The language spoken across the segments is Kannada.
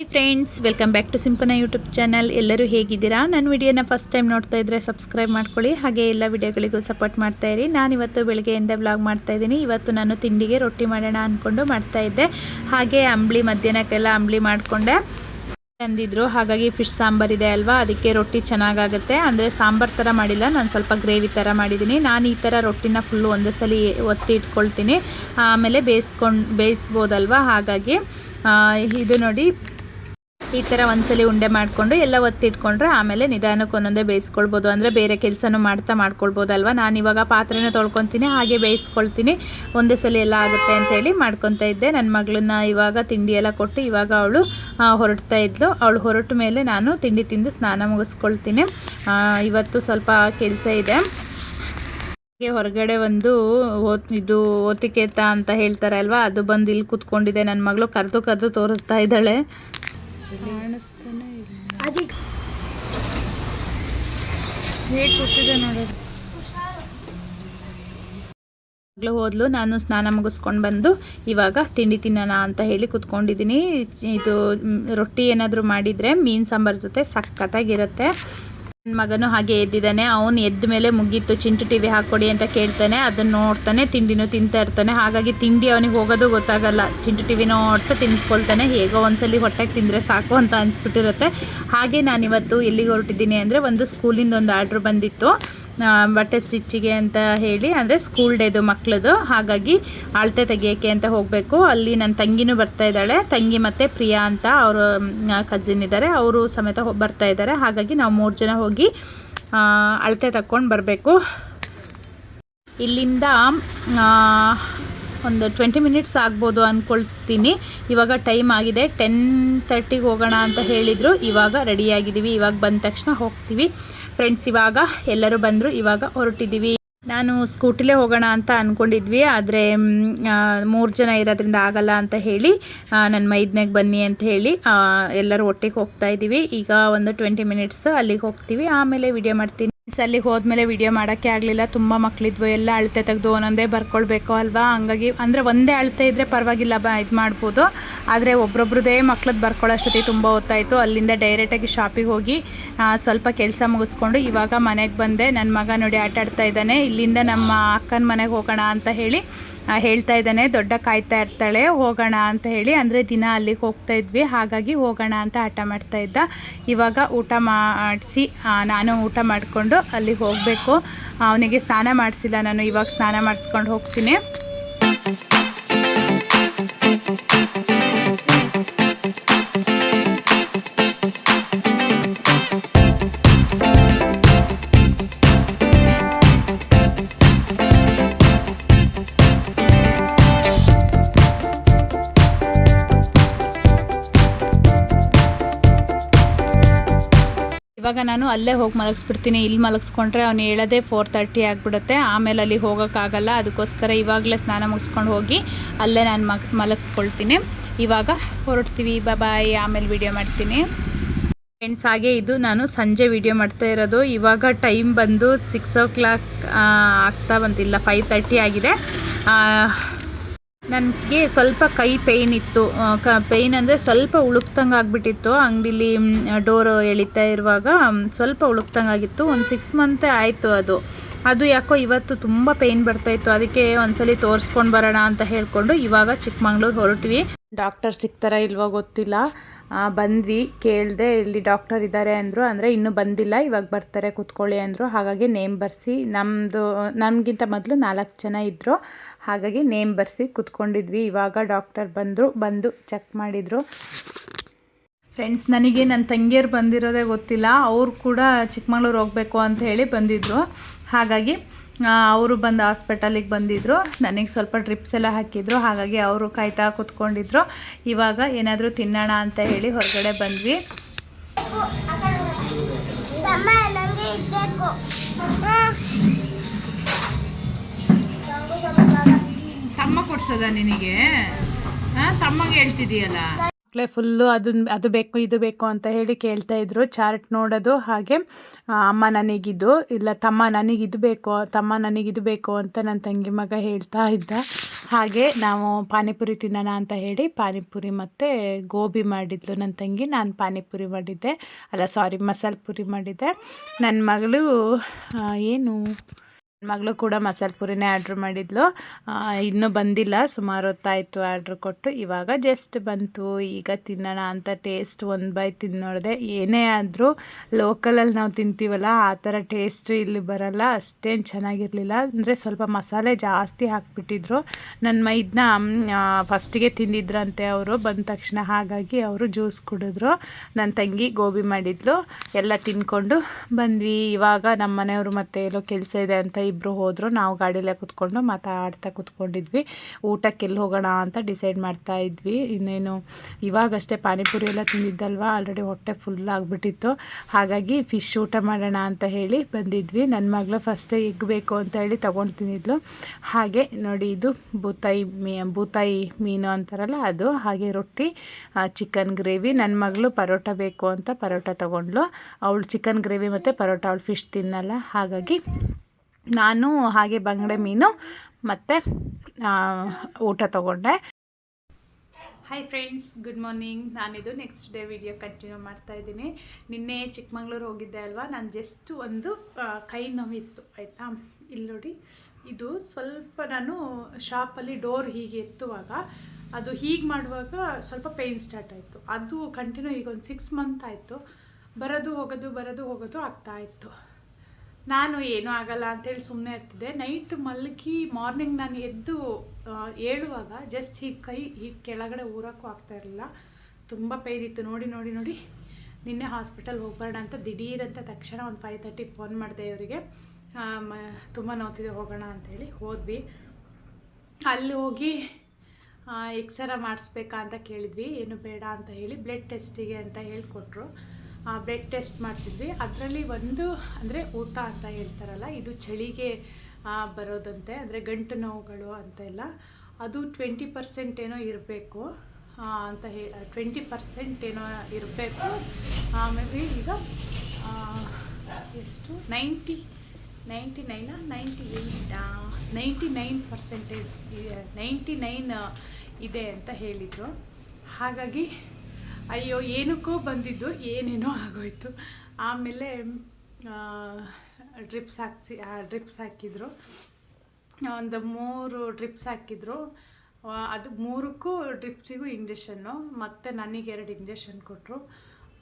Friends welcome back to Simpana YouTube channel ಎಲ್ಲರೂ ಹೇಗಿದ್ದೀರಾ? ನನ್ನ ವಿಡಿಯೋನ ಫಸ್ಟ್ ಟೈಮ್ ನೋಡ್ತಾ ಇದ್ದರೆ ಸಬ್ಸ್ಕ್ರೈಬ್ ಮಾಡ್ಕೊಳ್ಳಿ. ಹಾಗೆ ಎಲ್ಲ ವಿಡಿಯೋಗಳಿಗೂ ಸಪೋರ್ಟ್ ಮಾಡ್ತಾ ಇರಿ. ನಾನಿವತ್ತು ಬೆಳಗ್ಗೆಯಿಂದ ವ್ಲಾಗ್ ಮಾಡ್ತಾ ಇದ್ದೀನಿ. ಇವತ್ತು ನಾನು ತಿಂಡಿಗೆ ರೊಟ್ಟಿ ಮಾಡೋಣ ಅಂದ್ಕೊಂಡು ಮಾಡ್ತಾ ಇದ್ದೆ. ಹಾಗೆ ಅಂಬ್ಲಿ ಮಧ್ಯಾಹ್ನಕ್ಕೆಲ್ಲ ಅಂಬ್ಲಿ ಮಾಡಿಕೊಂಡೆ. ತಂದಿದ್ರು. ಹಾಗಾಗಿ ಫಿಶ್ ಸಾಂಬಾರ್ ಇದೆ ಅಲ್ವಾ? ಅದಕ್ಕೆ ರೊಟ್ಟಿ ಚೆನ್ನಾಗಾಗುತ್ತೆ. ಅಂದರೆ ಸಾಂಬಾರ್ ಥರ ಮಾಡಿಲ್ಲ. ನಾನು ಸ್ವಲ್ಪ ಗ್ರೇವಿ ಥರ ಮಾಡಿದ್ದೀನಿ ನಾನು ಈ ಥರ ರೊಟ್ಟಿನ ಫುಲ್ಲು ಒಂದೇ ಸಲ ಒತ್ತಿ ಇಟ್ಕೊಳ್ತೀನಿ. ಆಮೇಲೆ ಬೇಯಿಸ್ಕೊಂಡು, ಬೇಯಿಸ್ಬೋದಲ್ವಾ? ಹಾಗಾಗಿ ಇದು ನೋಡಿ ಈ ಥರ ಒಂದ್ಸಲಿ ಉಂಡೆ ಮಾಡಿಕೊಂಡು ಎಲ್ಲ ಒತ್ತಿಟ್ಕೊಂಡ್ರೆ ಆಮೇಲೆ ನಿಧಾನಕ್ಕೆ ಒಂದೊಂದೇ ಬೇಯಿಸ್ಕೊಳ್ಬೋದು. ಅಂದರೆ ಬೇರೆ ಕೆಲಸನೂ ಮಾಡ್ತಾ ಮಾಡ್ಕೊಳ್ಬೋದಲ್ವ? ನಾನು ಇವಾಗ ಪಾತ್ರೆನ ತೊಳ್ಕೊತೀನಿ, ಹಾಗೆ ಬೇಯಿಸ್ಕೊಳ್ತೀನಿ. ಒಂದೇ ಸಲ ಎಲ್ಲ ಆಗುತ್ತೆ ಅಂತೇಳಿ ಮಾಡ್ಕೊತಾ ಇದ್ದೆ. ನನ್ನ ಮಗಳನ್ನ ಇವಾಗ ತಿಂಡಿ ಎಲ್ಲ ಕೊಟ್ಟು ಇವಾಗ ಅವಳು ಹೊರಡ್ತಾ ಇದ್ಲು. ಅವಳು ಹೊರಟ ಮೇಲೆ ನಾನು ತಿಂಡಿ ತಿಂದು ಸ್ನಾನ ಮುಗಿಸ್ಕೊಳ್ತೀನಿ. ಇವತ್ತು ಸ್ವಲ್ಪ ಕೆಲಸ ಇದೆ. ಹಾಗೆ ಹೊರಗಡೆ ಒಂದು ಓತ್, ಇದು ಓತಿಕೇತ ಅಂತ ಹೇಳ್ತಾರೆ ಅಲ್ವಾ ಅದು ಬಂದು ಇಲ್ಲಿ ಕೂತ್ಕೊಂಡಿದೆ. ನನ್ನ ಮಗಳು ಕರೆದು ಕರೆದು ತೋರಿಸ್ತಾ ಇದ್ದಾಳೆ. ಕಾಣಿಸ್ತಾನೆ ಇಲ್ಲ. ಹೇಗೆ ಕೊಟ್ಟಿದೆ ನೋಡೋದು ಹೋದ್ಲು ನಾನು ಸ್ನಾನ ಮುಗಿಸ್ಕೊಂಡು ಬಂದು ಇವಾಗ ತಿಂಡಿ ತಿನ್ನೋಣ ಅಂತ ಹೇಳಿ ಕುತ್ಕೊಂಡಿದ್ದೀನಿ. ಇದು ರೊಟ್ಟಿ ಏನಾದರೂ ಮಾಡಿದರೆ ಮೀನು ಸಾಂಬಾರ್ ಜೊತೆ ಸಖತ್ತಾಗಿರುತ್ತೆ. ನನ್ನ ಮಗನು ಹಾಗೆ ಎದ್ದಿದ್ದಾನೆ. ಅವನು ಎದ್ದ ಮೇಲೆ ಮುಗೀತು. ಚಿಂಟು ಟಿ ವಿ ಹಾಕ್ಕೊಡಿ ಅಂತ ಕೇಳ್ತಾನೆ. ಅದನ್ನು ನೋಡ್ತಾನೆ. ತಿಂಡಿನೂ ತಿಂತಾ ಇರ್ತಾನೆ. ಹಾಗಾಗಿ ತಿಂಡಿ ಅವನಿಗೆ ಹೋಗೋದು ಗೊತ್ತಾಗಲ್ಲ. ಚಿಂಟು ಟಿ ನೋಡ್ತಾ ತಿನ್ಕೊಳ್ತಾನೆ ಹೇಗೋ ಒಂದ್ಸಲಿ ಹೊಟ್ಟೆಗೆ ತಿಂದರೆ ಸಾಕು ಅಂತ ಅನಿಸ್ಬಿಟ್ಟಿರುತ್ತೆ. ಹಾಗೆ ನಾನಿವತ್ತು ಎಲ್ಲಿಗೆ ಹೊರಟಿದ್ದೀನಿ ಅಂದರೆ ಒಂದು ಸ್ಕೂಲಿಂದ ಒಂದು ಆರ್ಡ್ರ್ ಬಂದಿತ್ತು. ಬಟ್ಟೆ ಸ್ಟಿಚ್ಚಿಗೆ ಅಂತ ಹೇಳಿ, ಅಂದರೆ ಸ್ಕೂಲ್ ಡೇದು ಮಕ್ಳದು. ಹಾಗಾಗಿ ಅಳತೆ ತೆಗಿಯೋಕ್ಕೆ ಅಂತ ಹೋಗಬೇಕು. ಅಲ್ಲಿ ನನ್ನ ತಂಗಿನೂ ಬರ್ತಾ ಇದ್ದಾಳೆ. ತಂಗಿ ಮತ್ತು ಪ್ರಿಯಾ ಅಂತ ಅವರು ಕಜಿನ್ ಇದ್ದಾರೆ. ಅವರು ಸಮೇತ ಬರ್ತಾ ಇದ್ದಾರೆ. ಹಾಗಾಗಿ ನಾವು ಮೂರು ಜನ ಹೋಗಿ ಅಳತೆ ತಕ್ಕೊಂಡು ಬರಬೇಕು. ಇಲ್ಲಿಂದ ಒಂದು ಟ್ವೆಂಟಿ ಮಿನಿಟ್ಸ್ ಆಗ್ಬೋದು ಅಂದ್ಕೊಳ್ತೀನಿ ಇವಾಗ ಟೈಮ್ ಆಗಿದೆ. ಟೆನ್ ತರ್ಟಿಗೆ ಹೋಗೋಣ ಅಂತ ಹೇಳಿದರು. ಇವಾಗ ರೆಡಿಯಾಗಿದ್ದೀವಿ ಇವಾಗ ಬಂದ ತಕ್ಷಣ ಹೋಗ್ತೀವಿ. ಫ್ರೆಂಡ್ಸ್ ಇವಾಗ ಎಲ್ಲರೂ ಬಂದರು. ಇವಾಗ ಹೊರಟಿದ್ದೀವಿ. ನಾನು ಸ್ಕೂಟಿಲೇ ಹೋಗೋಣ ಅಂತ ಅಂದ್ಕೊಂಡಿದ್ವಿ ಆದರೆ ಮೂರು ಜನ ಇರೋದ್ರಿಂದ ಆಗಲ್ಲ ಅಂತ ಹೇಳಿ ನನ್ನ ಮೈದ್ನಾಗ ಬನ್ನಿ ಅಂತ ಹೇಳಿ ಎಲ್ಲರೂ ಒಟ್ಟಿಗೆ ಹೋಗ್ತಾ ಇದ್ದೀವಿ. ಈಗ ಒಂದು ಟ್ವೆಂಟಿ ಮಿನಿಟ್ಸ್ ಅಲ್ಲಿಗೆ ಹೋಗ್ತೀವಿ. ಆಮೇಲೆ ವಿಡಿಯೋ ಮಾಡ್ತೀನಿ. ಅಲ್ಲಿಗೆ ಹೋದ್ಮೇಲೆ ವಿಡಿಯೋ ಮಾಡೋಕ್ಕೆ ಆಗಲಿಲ್ಲ. ತುಂಬ ಮಕ್ಕಳಿದ್ವು ಎಲ್ಲ ಅಳತೆ ತೆಗೆದು ಒಂದೊಂದೇ ಬರ್ಕೊಳ್ಬೇಕು ಅಲ್ವಾ? ಹಂಗಾಗಿ ಅಂದರೆ ಒಂದೇ ಅಳತೆ ಇದ್ದರೆ ಪರವಾಗಿಲ್ಲ ಬ, ಇದು ಮಾಡ್ಬೋದು. ಆದರೆ ಒಬ್ರೊಬ್ರದೇ ಮಕ್ಳದ್ದು ಬರ್ಕೊಳ್ಳೋಷ್ಟೊತ್ತಿಗೆ ತುಂಬ ಹೊತ್ತಾಯಿತು. ಅಲ್ಲಿಂದ ಡೈರೆಕ್ಟಾಗಿ ಶಾಪಿಗೆ ಹೋಗಿ ಸ್ವಲ್ಪ ಕೆಲಸ ಮುಗಿಸ್ಕೊಂಡು ಇವಾಗ ಮನೆಗೆ ಬಂದೆ. ನನ್ನ ಮಗ ನೋಡಿ ಆಟ ಆಡ್ತಾ ಇದ್ದಾನೆ. ಇಲ್ಲಿಂದ ನಮ್ಮ ಅಕ್ಕನ ಮನೆಗೆ ಹೋಗೋಣ ಅಂತ ಹೇಳಿ ಹೇಳ್ತಾ ಇದ್ದಾನೆ, ದೊಡ್ಡ ಕಾಯ್ತಾ ಇರ್ತಾಳೆ, ಹೋಗೋಣ ಅಂತ ಹೇಳಿ. ಅಂದರೆ ದಿನ ಅಲ್ಲಿಗೆ ಹೋಗ್ತಾ ಇದ್ವಿ. ಹಾಗಾಗಿ ಹೋಗೋಣ ಅಂತ ಹಠ ಮಾಡ್ತಾ ಇದ್ದ. ಇವಾಗ ಊಟ ಮಾಡಿಸಿ ನಾನು ಊಟ ಮಾಡಿಕೊಂಡು ಅಲ್ಲಿಗೆ ಹೋಗಬೇಕು. ಅವನಿಗೆ ಸ್ನಾನ ಮಾಡಿಸಿಲ್ಲ, ನಾನು ಇವಾಗ ಸ್ನಾನ ಮಾಡಿಸ್ಕೊಂಡು ಹೋಗ್ತೀನಿ. ಇವಾಗ ನಾನು ಅಲ್ಲೇ ಹೋಗಿ ಮಲಗಿಸ್ಬಿಡ್ತೀನಿ. ಇಲ್ಲಿ ಮಲಗಿಸ್ಕೊಂಡ್ರೆ ಅವ್ನು ಹೇಳೋದೇ ಫೋರ್ ತರ್ಟಿ ಆಗಿಬಿಡುತ್ತೆ. ಆಮೇಲೆ ಅಲ್ಲಿ ಹೋಗೋಕ್ಕಾಗಲ್ಲ. ಅದಕ್ಕೋಸ್ಕರ ಇವಾಗಲೇ ಸ್ನಾನ ಮುಗಿಸ್ಕೊಂಡು ಹೋಗಿ ಅಲ್ಲೇ ನಾನು ಮಗ್, ಮಲಗಿಸ್ಕೊಳ್ತೀನಿ. ಇವಾಗ ಹೊರಡ್ತೀವಿ. ಬಾಯ್ ಆಮೇಲೆ ವಿಡಿಯೋ ಮಾಡ್ತೀನಿ. ಫ್ರೆಂಡ್ಸ್ ಹಾಗೆ ಇದು ನಾನು ಸಂಜೆ ವಿಡಿಯೋ ಮಾಡ್ತಾ ಇರೋದು. ಇವಾಗ ಟೈಮ್ ಬಂದು ಸಿಕ್ಸ್ ಓ ಕ್ಲಾಕ್ ಆಗ್ತಾ ಬಂತಿಲ್ಲ ಫೈವ್ ತರ್ಟಿ ಆಗಿದೆ. ನನಗೆ ಸ್ವಲ್ಪ ಕೈ ಪೇಯ್ನ್ ಇತ್ತು. ಕ ಪೇಯ್ನ್ ಅಂದರೆ ಸ್ವಲ್ಪ ಉಳುಕ್ತಂಗೆ ಆಗಿಬಿಟ್ಟಿತ್ತು. ಅಂಗಡಿಲಿ ಡೋರು ಎಳಿತಾ ಇರುವಾಗ ಸ್ವಲ್ಪ ಉಳುಕ್ತಂಗೆ ಆಗಿತ್ತು. ಒಂದು ಸಿಕ್ಸ್ ಮಂತೇ ಆಯಿತು ಅದು. ಅದು ಯಾಕೋ ಇವತ್ತು ತುಂಬ ಪೇಯ್ನ್ ಬರ್ತಾಯಿತ್ತು ಅದಕ್ಕೆ ಒಂದ್ಸಲಿ ತೋರಿಸ್ಕೊಂಡು ಬರೋಣ ಅಂತ ಹೇಳ್ಕೊಂಡು ಇವಾಗ ಚಿಕ್ಕಮಂಗ್ಳೂರು ಹೊರಟ್ವಿ. ಡಾಕ್ಟರ್ ಸಿಗ್ತಾರಾ ಇಲ್ವೋ ಗೊತ್ತಿಲ್ಲ. ಬಂದ್ವಿ. ಕೇಳಿದೆ ಇಲ್ಲಿ ಡಾಕ್ಟರ್ ಇದ್ದಾರೆ ಅಂದರು. ಅಂದರೆ ಇನ್ನೂ ಬಂದಿಲ್ಲ. ಇವಾಗ ಬರ್ತಾರೆ ಕೂತ್ಕೊಳ್ಳಿ ಅಂದರು. ಹಾಗಾಗಿ ನೇಮ್ ಬರೆಸಿ. ನಮ್ಮದು ನಮಗಿಂತ ಮೊದಲು ನಾಲ್ಕು ಜನ ಇದ್ದರು ಹಾಗಾಗಿ ನೇಮ್ ಬರೆಸಿ ಕೂತ್ಕೊಂಡಿದ್ವಿ. ಇವಾಗ ಡಾಕ್ಟರ್ ಬಂದರು. ಬಂದು ಚೆಕ್ ಮಾಡಿದರು. ಫ್ರೆಂಡ್ಸ್ ನನಗೆ ನನ್ನ ತಂಗಿಯರು ಬಂದಿರೋದೇ ಗೊತ್ತಿಲ್ಲ. ಅವ್ರು ಕೂಡ ಚಿಕ್ಕಮಂಗ್ಳೂರು ಹೋಗಬೇಕು ಅಂತ ಹೇಳಿ ಬಂದಿದ್ದರು ಹಾಗಾಗಿ ಅವರು ಬಂದು ಹಾಸ್ಪಿಟಲಿಗೆ ಬಂದಿದ್ದರು ನನಗೆ ಸ್ವಲ್ಪ ಡ್ರಿಪ್ಸ್ ಎಲ್ಲ ಹಾಕಿದ್ರು. ಹಾಗಾಗಿ ಅವರು ಕಾಯ್ತಾ ಕೂತ್ಕೊಂಡಿದ್ರು. ಇವಾಗ ಏನಾದರೂ ತಿನ್ನೋಣ ಅಂತ ಹೇಳಿ ಹೊರಗಡೆ ಬಂದ್ವಿ. ತಮ್ಮ ಕೊಡ್ಸೋದ ಇಡ್ಬೇಕು ತಮ್ಮ ಕೊಡ್ಸದ ನಿನಗೆ ತಮ್ಮಗೆ ಹೇಳ್ತಿದೀಯಲ್ಲ? ಮಕ್ಕಳೇ ಫುಲ್ಲು ಅದನ್ನ ಅದು ಬೇಕು, ಇದು ಬೇಕು ಅಂತ ಹೇಳಿ ಕೇಳ್ತಾ ಇದ್ರು. ಚಾರ್ಟ್ ನೋಡೋದು ಹಾಗೆ ಅಮ್ಮ ನನಗಿದು, ಇಲ್ಲ ತಮ್ಮ ನನಗಿದು ಬೇಕು, ತಮ್ಮ ನನಗಿದು ಬೇಕು ಅಂತ ನನ್ನ ತಂಗಿ ಮಗ ಹೇಳ್ತಾ ಇದ್ದ. ಹಾಗೆ ನಾವು ಪಾನಿಪುರಿ ತಿನ್ನೋಣ ಅಂತ ಹೇಳಿ ಪಾನಿಪುರಿ ಮತ್ತು ಗೋಬಿ ಮಾಡಿದ್ಲು ನನ್ನ ತಂಗಿ. ನಾನು ಪಾನಿಪುರಿ ಮಾಡಿದ್ದೆ. ಅಲ್ಲ ಸಾರಿ ಮಸಾಲೆ ಪುರಿ ಮಾಡಿದ್ದೆ. ನನ್ನ ಮಗಳು ಏನು? ಮಗಳು ಕೂಡ ಮಸಾಲೆ ಪುರಿನೇ ಆರ್ಡ್ರ್ ಮಾಡಿದ್ಲು. ಇನ್ನೂ ಬಂದಿಲ್ಲ. ಸುಮಾರು ಹೊತ್ತಾಯಿತು ಆರ್ಡ್ರ್ ಕೊಟ್ಟು. ಇವಾಗ ಜಸ್ಟ್ ಬಂತು. ಈಗ ತಿನ್ನೋಣ ಅಂತ ಟೇಸ್ಟ್ ಒಂದು ಬೈ ತಿಂದು ನೋಡಿದೆ. ಏನೇ ಆದರೂ ಲೋಕಲಲ್ಲಿ ನಾವು ತಿಂತೀವಲ್ಲ, ಆ ಥರ ಟೇಸ್ಟ್ ಇಲ್ಲಿ ಬರಲ್ಲ. ಅಷ್ಟೇನು ಚೆನ್ನಾಗಿರಲಿಲ್ಲ. ಅಂದರೆ ಸ್ವಲ್ಪ ಮಸಾಲೆ ಜಾಸ್ತಿ ಹಾಕಿಬಿಟ್ಟಿದ್ರು. ನನ್ನ ಮೈದನ್ನ ಫಸ್ಟಿಗೆ ತಿಂದಿದ್ರಂತೆ ಅವರು. ಬಂದ ತಕ್ಷಣ ಹಾಗಾಗಿ ಅವರು ಜ್ಯೂಸ್ ಕುಡಿದ್ರು. ನನ್ನ ತಂಗಿ ಗೋಬಿ ಮಾಡಿದ್ಲು. ಎಲ್ಲ ತಿನ್ಕೊಂಡು ಬಂದ್ವಿ. ಇವಾಗ ನಮ್ಮ ಮನೆಯವರು ಮತ್ತೆ ಎಲ್ಲೋ ಕೆಲಸ ಇದೆ ಅಂತ ಇಬ್ಬರು ಹೋದರು, ನಾವು ಗಾಡಿಯಲ್ಲೇ ಕೂತ್ಕೊಂಡು ಮಾತಾಡ್ತಾ ಕೂತ್ಕೊಂಡಿದ್ವಿ. ಊಟಕ್ಕೆ ಎಲ್ಲಿ ಹೋಗೋಣ ಅಂತ ಡಿಸೈಡ್ ಮಾಡ್ತಾ ಇದ್ವಿ. ಇನ್ನೇನು, ಇವಾಗಷ್ಟೇ ಪಾನಿಪುರಿ ಎಲ್ಲ ತಿಂದಿದ್ದಲ್ವಾ? ಆಲ್ರೆಡಿ ಹೊಟ್ಟೆ ಫುಲ್ ಆಗಿಬಿಟ್ಟಿತ್ತು. ಹಾಗಾಗಿ ಫಿಶ್ ಊಟ ಮಾಡೋಣ ಅಂತ ಹೇಳಿ ಬಂದಿದ್ವಿ. ನನ್ನ ಮಗಳು ಫಸ್ಟ್ ಎಗ್ ಬೇಕು ಅಂತ ಹೇಳಿ ತೊಗೊಂಡು ತಿಂದಿದ್ಲು. ಹಾಗೆ ನೋಡಿ ಇದು ಬೂತಾಯಿ ಮೀ, ಬೂತಾಯಿ ಮೀನು ಅಂತಾರಲ್ಲ ಅದು, ಹಾಗೆ ರೊಟ್ಟಿ ಚಿಕನ್ ಗ್ರೇವಿ ನನ್ನ ಮಗಳು ಪರೋಟ ಬೇಕು ಅಂತ ಪರೋಟ ತೊಗೊಂಡ್ಲು ಅವಳು ಚಿಕನ್ ಗ್ರೇವಿ ಮತ್ತು ಪರೋಟ, ಅವಳು ಫಿಶ್ ತಿನ್ನಲ್ಲ. ಹಾಗಾಗಿ ನಾನು ಹಾಗೆ ಬಂಗಡೆ ಮೀನು ಮತ್ತು ಊಟ ತಗೊಂಡೆ. ಹಾಯ್ ಫ್ರೆಂಡ್ಸ್ ಗುಡ್ ಮಾರ್ನಿಂಗ್ ನಾನಿದು ನೆಕ್ಸ್ಟ್ ಡೇ ವಿಡಿಯೋ ಕಂಟಿನ್ಯೂ ಮಾಡ್ತಾ ಇದ್ದೀನಿ. ನಿನ್ನೆ ಚಿಕ್ಕಮಂಗ್ಳೂರು ಹೋಗಿದ್ದೆ ಅಲ್ವಾ? ನಾನು ಜಸ್ಟ್ ಒಂದು ಕೈ ನೋವಿತ್ತು, ಆಯಿತಾ? ಇಲ್ಲಿ ನೋಡಿ, ಇದು ಸ್ವಲ್ಪ ನಾನು ಶಾಪಲ್ಲಿ ಡೋರ್ ಹೀಗೆ ಎತ್ತುವಾಗ, ಅದು ಹೀಗೆ ಮಾಡುವಾಗ ಸ್ವಲ್ಪ ಪೇಯ್ನ್ ಸ್ಟಾರ್ಟ್ ಆಯಿತು. ಅದು ಕಂಟಿನ್ಯೂ ಈಗ ಒಂದು ಸಿಕ್ಸ್ ಮಂತ್ ಆಯಿತು. ಬರೋದು ಹೋಗೋದು ಬರೋದು ಹೋಗೋದು ಆಗ್ತಾ ಇತ್ತು. ನಾನು ಏನೂ ಆಗಲ್ಲ ಅಂತೇಳಿ ಸುಮ್ಮನೆ ಇರ್ತಿದ್ದೆ. ನೈಟ್ ಮಲಗಿ ಮಾರ್ನಿಂಗ್ ನಾನು ಎದ್ದು ಹೇಳುವಾಗ ಜಸ್ಟ್ ಹೀಗೆ ಕೈ ಹೀಗೆ ಕೆಳಗಡೆ ಊರಕ್ಕೂ ಆಗ್ತಾ ಇರಲಿಲ್ಲ. ತುಂಬ ಪೈನ್ ಇತ್ತು. ನೋಡಿ ನೋಡಿ ನೋಡಿ. ನಿನ್ನೆ ಹಾಸ್ಪಿಟಲ್ ಹೋಗ್ಬಾರ್ದು ಅಂತ ದಿಢೀರಂತ ತಕ್ಷಣ ಒಂದು ಫೈವ್ ತರ್ಟಿ ಫೋನ್ ಮಾಡಿದೆ ಇವರಿಗೆ. ತುಂಬ ನೋತಿದೆ ಹೋಗೋಣ ಅಂಥೇಳಿ ಹೋದ್ವಿ. ಅಲ್ಲಿ ಹೋಗಿ ಎಕ್ಸರ ಮಾಡಿಸ್ಬೇಕಾ ಅಂತ ಕೇಳಿದ್ವಿ. ಏನು ಬೇಡ ಅಂತ ಹೇಳಿ ಬ್ಲಡ್ ಟೆಸ್ಟಿಗೆ ಅಂತ ಹೇಳಿಕೊಟ್ರು. ಬ್ಲಡ್ ಟೆಸ್ಟ್ ಮಾಡಿಸಿದ್ವಿ. ಅದರಲ್ಲಿ ಒಂದು ಅಂದರೆ ಊತ ಅಂತ ಹೇಳ್ತಾರಲ್ಲ, ಇದು ಚಳಿಗೆ ಬರೋದಂತೆ, ಅಂದರೆ ಗಂಟು ನೋವುಗಳು ಅಂತೆಲ್ಲ ಅದು ಟ್ವೆಂಟಿ ಪರ್ಸೆಂಟ್ ಏನೋ ಇರಬೇಕು ಅಂತ ಹೇ ಟ್ವೆಂಟಿ ಪರ್ಸೆಂಟ್ ಏನೋ ಇರಬೇಕು. ಆಮೇಲೆ ಈಗ ಎಷ್ಟು? ನೈಂಟಿ ನೈಂಟಿ ನೈನಾ? Ninety ಏಯ್ಟಾ? Ninety nine percentage ninety nine ಇದೆ ಅಂತ ಹೇಳಿದರು. ಹಾಗಾಗಿ ಅಯ್ಯೋ, ಏನಕ್ಕೋ ಬಂದಿದ್ದು, ಏನೇನೋ ಆಗೋಯ್ತು. ಆಮೇಲೆ ಡ್ರಿಪ್ಸ್ ಹಾಕ್ಸಿ ಡ್ರಿಪ್ಸ್ ಹಾಕಿದರು. ಒಂದು ಮೂರು ಡ್ರಿಪ್ಸ್ ಹಾಕಿದ್ರು. ಅದು ಮೂರಕ್ಕೂ ಡ್ರಿಪ್ಸಿಗೂ ಇಂಜೆಕ್ಷನ್ನು, ಮತ್ತು ನನಗೆ ಎರಡು ಇಂಜೆಕ್ಷನ್ ಕೊಟ್ಟರು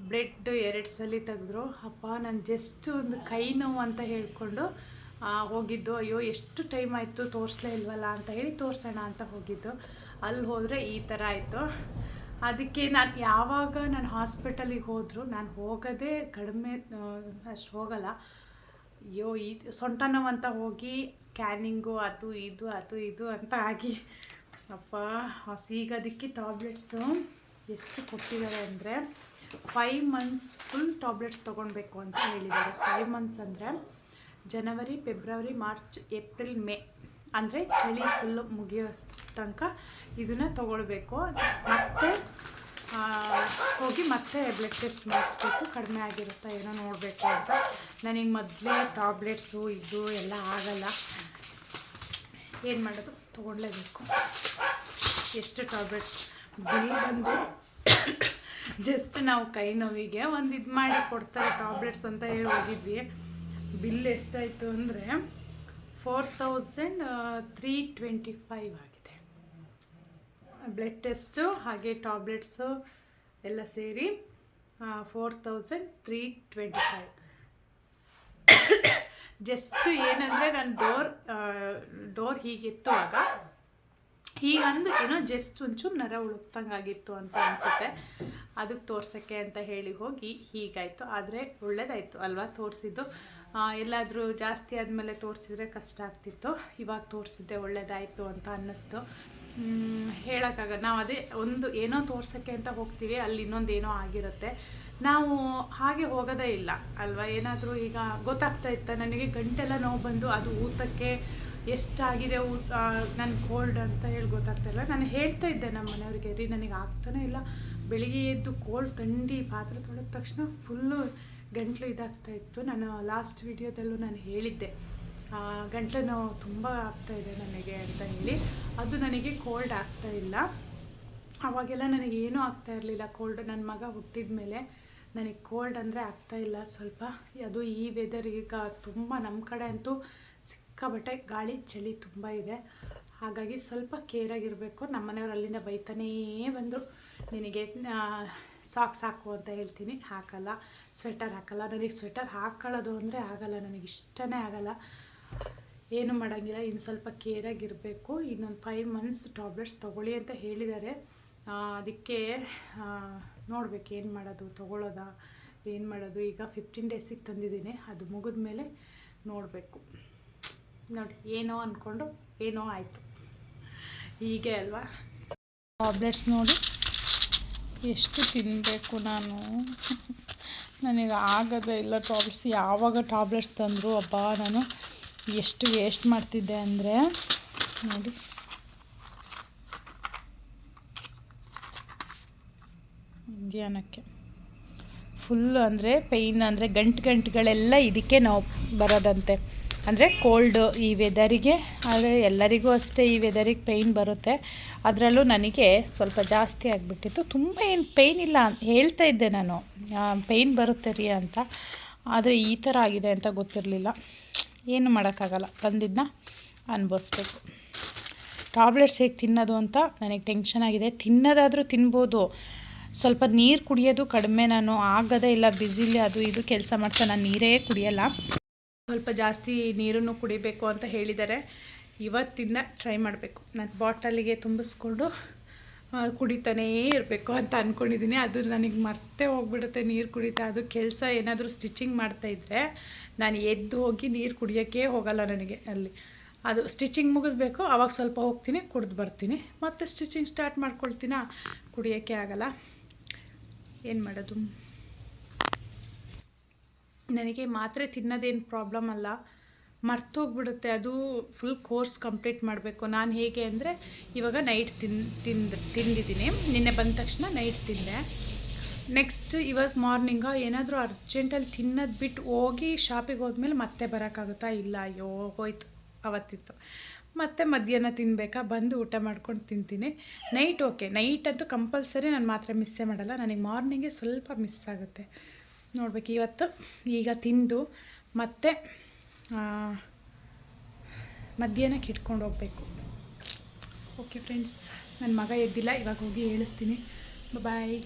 ಬ್ಲಡ್ ಎರಡು ಸಲ ತೆಗೆದ್ರು. ಅಪ್ಪ, ನಾನು ಜಸ್ಟ್ ಒಂದು ಕೈ ನೋವು ಅಂತ ಹೇಳಿಕೊಂಡು ಹೋಗಿದ್ದು. ಅಯ್ಯೋ, ಎಷ್ಟು ಟೈಮ್ ಆಯಿತು, ತೋರಿಸ್ಲೇ ಇಲ್ವಲ್ಲ ಅಂತ ಹೇಳಿ ತೋರಿಸೋಣ ಅಂತ ಹೋಗಿದ್ದು. ಅಲ್ಲಿ ಹೋದರೆ ಈ ಥರ ಆಯಿತು. ಅದಕ್ಕೆ ನಾನು ಯಾವಾಗ ನಾನು ಹಾಸ್ಪಿಟಲಿಗೆ ಹೋದರೂ, ನಾನು ಹೋಗೋದೇ ಕಡಿಮೆ ಅಷ್ಟು ಹೋಗಲ್ಲ. ಅಯ್ಯೋ ಇದು ಸೊಂಟ ನೋವು ಅಂತ ಹೋಗಿ ಸ್ಕ್ಯಾನಿಂಗು ಅದು ಇದು ಅದು ಇದು ಅಂತ ಆಗಿ. ಅಪ್ಪ ಈಗ ಅದಕ್ಕೆ ಟಾಬ್ಲೆಟ್ಸು ಎಷ್ಟು ಕೊಟ್ಟಿದ್ದಾರೆ ಅಂದರೆ ಫೈವ್ ಮಂತ್ಸ್ ಫುಲ್ ಟ್ಯಾಬ್ಲೆಟ್ಸ್ ತೊಗೊಳ್ಬೇಕು ಅಂತ ಹೇಳಿದ್ದಾರೆ ಫೈವ್ ಮಂತ್ಸ್ ಅಂದರೆ ಜನವರಿ, ಫೆಬ್ರವರಿ, ಮಾರ್ಚ್, ಏಪ್ರಿಲ್, ಮೇ. ಅಂದರೆ ಚಳಿ ಫುಲ್ಲು ಮುಗಿಯೋ ತನಕ ಇದನ್ನ ತೊಗೊಳ್ಬೇಕು. ಮತ್ತು ಹೋಗಿ ಮತ್ತೆ ಬ್ಲಡ್ ಟೆಸ್ಟ್ ಮಾಡಿಸ್ಬೇಕು. ಕಡಿಮೆ ಆಗಿರುತ್ತಾ ಏನೋ ನೋಡಬೇಕು ಅಂತ. ನನಗೆ ಮೊದಲೇ ಟ್ಯಾಬ್ಲೆಟ್ಸು ಇದು ಎಲ್ಲ ಆಗಲ್ಲ. ಏನು ಮಾಡೋದು? ತೊಗೊಳ್ಲೇಬೇಕು. ಎಷ್ಟು ಟ್ಯಾಬ್ಲೆಟ್ಸ್ ಬಿಲ್ ಬಂದು ಜಸ್ಟ್ ನಾವು ಕೈ ನೋವಿಗೆ ಒಂದು ಇದು ಮಾಡಿ ಕೊಡ್ತಾರೆ ಟ್ಯಾಬ್ಲೆಟ್ಸ್ ಅಂತ ಹೇಳಿ ಹೋಗಿದ್ವಿ. ಬಿಲ್ ಎಷ್ಟಾಯಿತು ಅಂದರೆ four thousand three twenty five ಆಗಿದೆ ಬ್ಲಡ್ ಟೆಸ್ಟು ಹಾಗೆ ಟ್ಯಾಬ್ಲೆಟ್ಸು ಎಲ್ಲ ಸೇರಿ four thousand three twenty five just ಏನಂದರೆ ನಾನು ಡೋರ್ ಡೋರ್ ಹೀಗೆ ಆಗ ಹೀಗಂದು ಏನೋ ಜಸ್ಟ್ ಒಂಚೂರು ನರ ಉಳುಕ್ತಂಗಾಗಿತ್ತು ಅಂತ ಅನಿಸುತ್ತೆ. ಅದಕ್ಕೆ ತೋರ್ಸೋಕ್ಕೆ ಅಂತ ಹೇಳಿ ಹೋಗಿ ಹೀಗಾಯಿತು. ಆದರೆ ಒಳ್ಳೇದಾಯಿತು ಅಲ್ವಾ ತೋರಿಸಿದ್ದು? ಎಲ್ಲಾದರೂ ಜಾಸ್ತಿ ಆದಮೇಲೆ ತೋರಿಸಿದ್ರೆ ಕಷ್ಟ ಆಗ್ತಿತ್ತು. ಇವಾಗ ತೋರಿಸಿದ್ದೆ ಒಳ್ಳೇದಾಯಿತು ಅಂತ ಅನ್ನಿಸ್ತು. ಹೇಳೋಕ್ಕಾಗ ನಾವು ಅದೇ ಒಂದು ಏನೋ ತೋರ್ಸೋಕ್ಕೆ ಅಂತ ಹೋಗ್ತೀವಿ, ಅಲ್ಲಿ ಇನ್ನೊಂದು ಏನೋ ಆಗಿರುತ್ತೆ. ನಾವು ಹಾಗೆ ಹೋಗೋದೇ ಇಲ್ಲ, ಅಲ್ವಾ? ಏನಾದರೂ ಈಗ ಗೊತ್ತಾಗ್ತಾ ಇತ್ತ? ನನಗೆ ಗಂಟೆಲ್ಲ ನೋವು ಬಂದು ಅದು ಊತಕ್ಕೆ ಎಷ್ಟಾಗಿದೆ ಊತ ನನ್ನ ಕೋಲ್ಡ್ ಅಂತ ಹೇಳಿ ಗೊತ್ತಾಗ್ತಾ ಇಲ್ಲ. ನಾನು ಹೇಳ್ತಾ ಇದ್ದೆ ನಮ್ಮ ಮನೆಯವ್ರಿಗೆ, ರೀ, ನನಗೆ ಆಗ್ತಾನೆ ಇಲ್ಲ. ಬೆಳಿಗ್ಗೆ ಎದ್ದು ಕೋಲ್ಡ್ ತಂಡಿ ಪಾತ್ರೆ ತೊಳೆದ ತಕ್ಷಣ ಫುಲ್ಲು ಗಂಟ್ಲು ಇದಾಗ್ತಾ ಇತ್ತು. ನಾನು ಲಾಸ್ಟ್ ವಿಡಿಯೋದಲ್ಲೂ ನಾನು ಹೇಳಿದ್ದೆ. ಗಂಟ್ಲು ನೋವು ತುಂಬ ಆಗ್ತಾ ಇದೆ ನನಗೆ ಅಂತ ಹೇಳಿ. ಅದು ನನಗೆ ಕೋಲ್ಡ್ ಆಗ್ತಾ ಇಲ್ಲ. ಅವಾಗೆಲ್ಲ ನನಗೆ ಏನೂ ಆಗ್ತಾ ಇರಲಿಲ್ಲ. ಕೋಲ್ಡ್ ನನ್ನ ಮಗ ಹುಟ್ಟಿದ ಮೇಲೆ ನನಗೆ ಕೋಲ್ಡ್ ಅಂದರೆ ಆಗ್ತಾ ಇಲ್ಲ ಸ್ವಲ್ಪ. ಅದು ಈ ವೆದರ್ ಈಗ ತುಂಬ ನಮ್ಮ ಕಡೆ ಅಂತೂ ಸಿಕ್ಕಾಬಟ್ಟೆ ಗಾಳಿ ಚಳಿ ತುಂಬ ಇದೆ. ಹಾಗಾಗಿ ಸ್ವಲ್ಪ ಕೇರಾಗಿರಬೇಕು ನಮ್ಮ ಮನೆಯವರು ಅಲ್ಲಿಂದ ಬೈತಾನೇ ಬಂದರು. ನಿನಗೆ ಸಾಕ್ಸ್ ಹಾಕು ಅಂತ ಹೇಳ್ತೀನಿ. ಹಾಕಲ್ಲ. ಸ್ವೆಟರ್ ಹಾಕಲ್ಲ. ನನಗೆ ಸ್ವೆಟರ್ ಹಾಕೊಳ್ಳೋದು ಅಂದರೆ ಆಗಲ್ಲ. ನನಗೆ ಇಷ್ಟನೇ ಆಗಲ್ಲ. ಏನು ಮಾಡೋಂಗಿಲ್ಲ, ಇನ್ನು ಸ್ವಲ್ಪ ಕೇರಾಗಿರಬೇಕು ಇನ್ನೊಂದು ಫೈವ್ ಮಂತ್ಸ್ ಟ್ಯಾಬ್ಲೆಟ್ಸ್ ತೊಗೊಳ್ಳಿ ಅಂತ ಹೇಳಿದ್ದಾರೆ. ಅದಕ್ಕೆ ನೋಡ್ಬೇಕು ಏನು ಮಾಡೋದು ತೊಗೊಳ್ಳೋದಾ ಏನು ಮಾಡೋದು. ಈಗ ಫಿಫ್ಟೀನ್ ಡೇಸಿಗೆ ತಂದಿದ್ದೀನಿ. ಅದು ಮುಗಿದ ಮೇಲೆ ನೋಡಬೇಕು. ನೋಡಿ, ಏನೋ ಅಂದ್ಕೊಂಡು ಏನೋ ಆಯಿತು. ಹೀಗೆ ಅಲ್ವಾ? ಟ್ಯಾಬ್ಲೆಟ್ಸ್ ನೋಡಿ, ಎಷ್ಟು ತಿನ್ನಬೇಕು ನಾನು? ನನಗೆ ಆಗೋದೇ ಇಲ್ಲ ಟ್ಯಾಬ್ಲೆಟ್ಸ್ ಯಾವಾಗ ಟ್ಯಾಬ್ಲೆಟ್ಸ್ ತಂದರು, ಅಬ್ಬಾ, ನಾನು ಎಷ್ಟು ವೇಸ್ಟ್ ಮಾಡ್ತಿದ್ದೆ ಅಂದರೆ, ನೋಡಿ. ಮಧ್ಯಾಹ್ನಕ್ಕೆ ಫುಲ್ ಅಂದರೆ ಪೈನ್ ಅಂದರೆ ಗಂಟು ಗಂಟುಗಳೆಲ್ಲ ಇದಕ್ಕೆ ನಾವು ಬರೋದಂತೆ. ಅಂದರೆ ಕೋಲ್ಡು ಈ ವೆದರಿಗೆ ಆದರೆ ಎಲ್ಲರಿಗೂ ಅಷ್ಟೇ ಈ ವೆದರಿಗೆ ಪೈನ್ ಬರುತ್ತೆ. ಅದರಲ್ಲೂ ನನಗೆ ಸ್ವಲ್ಪ ಜಾಸ್ತಿ ಆಗಿಬಿಟ್ಟಿತ್ತು. ತುಂಬ ಏನು ಪೈನ್ ಇಲ್ಲ ಹೇಳ್ತಾ ಇದ್ದೆ ನಾನು. ಪೈನ್ ಬರುತ್ತೆ ರೀ ಅಂತ. ಆದರೆ ಈ ಥರ ಆಗಿದೆ ಅಂತ ಗೊತ್ತಿರಲಿಲ್ಲ. ಏನು ಮಾಡೋಕ್ಕಾಗಲ್ಲ. ಬಂದಿದ್ದನ್ನ ಅನುಭವಿಸ್ಬೇಕು. ಟ್ಯಾಬ್ಲೆಟ್ಸ್ ಹೇಗೆ ತಿನ್ನೋದು ಅಂತ ನನಗೆ ಟೆನ್ಷನ್ ಆಗಿದೆ. ತಿನ್ನೋದಾದರೂ ತಿನ್ಬೋದು. ಸ್ವಲ್ಪ ನೀರು ಕುಡಿಯೋದು ಕಡಿಮೆ ನಾನು. ಆಗದೇ ಇಲ್ಲ ಬ್ಯುಸಿಲಿ ಅದು ಇದು ಕೆಲಸ ಮಾಡ್ತಾ ನಾನು ನೀರೇ ಕುಡಿಯೋಲ್ಲ. ಸ್ವಲ್ಪ ಜಾಸ್ತಿ ನೀರನ್ನು ಕುಡಿಬೇಕು ಅಂತ ಹೇಳಿದ್ದಾರೆ ಇವತ್ತಿಂದ ಟ್ರೈ ಮಾಡಬೇಕು. ನಾನು ಬಾಟಲಿಗೆ ತುಂಬಿಸ್ಕೊಂಡು ಕುಡಿತಾನೇ ಇರಬೇಕು ಅಂತ ಅಂದ್ಕೊಂಡಿದ್ದೀನಿ ಅದು ನನಗೆ ಮರ್ತೇ ಹೋಗ್ಬಿಡುತ್ತೆ ನೀರು ಕುಡಿತಾ. ಅದು ಕೆಲಸ ಏನಾದರೂ ಸ್ಟಿಚಿಂಗ್ ಮಾಡ್ತಾಯಿದ್ರೆ ನಾನು ಎದ್ದು ಹೋಗಿ ನೀರು ಕುಡಿಯೋಕ್ಕೆ ಹೋಗಲ್ಲ ನನಗೆ ಅಲ್ಲಿ. ಅದು ಸ್ಟಿಚಿಂಗ್ ಮುಗಿದ್ಬೇಕು ಆವಾಗ ಸ್ವಲ್ಪ ಹೋಗ್ತೀನಿ, ಕುಡ್ದು ಬರ್ತೀನಿ. ಮತ್ತೆ ಸ್ಟಿಚಿಂಗ್ ಸ್ಟಾರ್ಟ್ ಮಾಡ್ಕೊಳ್ತೀನ? ಕುಡಿಯೋಕ್ಕೆ ಆಗಲ್ಲ. ಏನು ಮಾಡೋದು? ನನಗೆ ಮಾತ್ರೆ ತಿನ್ನೋದೇನು ಪ್ರಾಬ್ಲಮ್ ಅಲ್ಲ. ಮರ್ತೋಗ್ಬಿಡುತ್ತೆ. ಅದು ಫುಲ್ ಕೋರ್ಸ್ ಕಂಪ್ಲೀಟ್ ಮಾಡಬೇಕು. ನಾನು ಹೇಗೆ ಅಂದರೆ, ಇವಾಗ ನೈಟ್ ತಿನ್, ತಿಂದ, ತಿಂದಿದ್ದೀನಿ. ನಿನ್ನೆ ಬಂದ ತಕ್ಷಣ ನೈಟ್ ತಿಂದೆ. ನೆಕ್ಸ್ಟ್ ಇವತ್ತು ಮಾರ್ನಿಂಗ ಏನಾದರೂ ಅರ್ಜೆಂಟಲ್ಲಿ ತಿನ್ನೋದು ಬಿಟ್ಟು ಹೋಗಿ ಶಾಪಿಗೆ ಹೋದ್ಮೇಲೆ ಮತ್ತೆ ಬರೋಕ್ಕಾಗುತ್ತಾ? ಇಲ್ಲ, ಅಯ್ಯೋ, ಹೋಯ್ತು. ಅವತ್ತಿತ್ತು. ಮತ್ತೆ ಮಧ್ಯಾಹ್ನ ತಿನ್ನಬೇಕಾ ಬಂದು ಊಟ ಮಾಡ್ಕೊಂಡು ತಿಂತೀನಿ. ನೈಟ್ ಓಕೆ ನೈಟ್ ಅಂತೂ ಕಂಪಲ್ಸರಿ ನಾನು ಮಾತ್ರ ಮಿಸ್ಸೇ ಮಾಡಲ್ಲ. ನನಗೆ ಮಾರ್ನಿಂಗೇ ಸ್ವಲ್ಪ ಮಿಸ್ ಆಗುತ್ತೆ. ನೋಡ್ಬೇಕು, ಇವತ್ತು ಈಗ ತಿಂದು ಮತ್ತೆ ಮಧ್ಯಾಹ್ನಕ್ಕೆ ಇಟ್ಕೊಂಡು ಹೋಗಬೇಕು. ಓಕೆ ಫ್ರೆಂಡ್ಸ್ ನನ್ನ ಮಗ ಎದ್ದಿಲ್ಲ ಇವಾಗ ಹೋಗಿ ಹೇಳಿಸ್ತೀನಿ ಬಾಯ್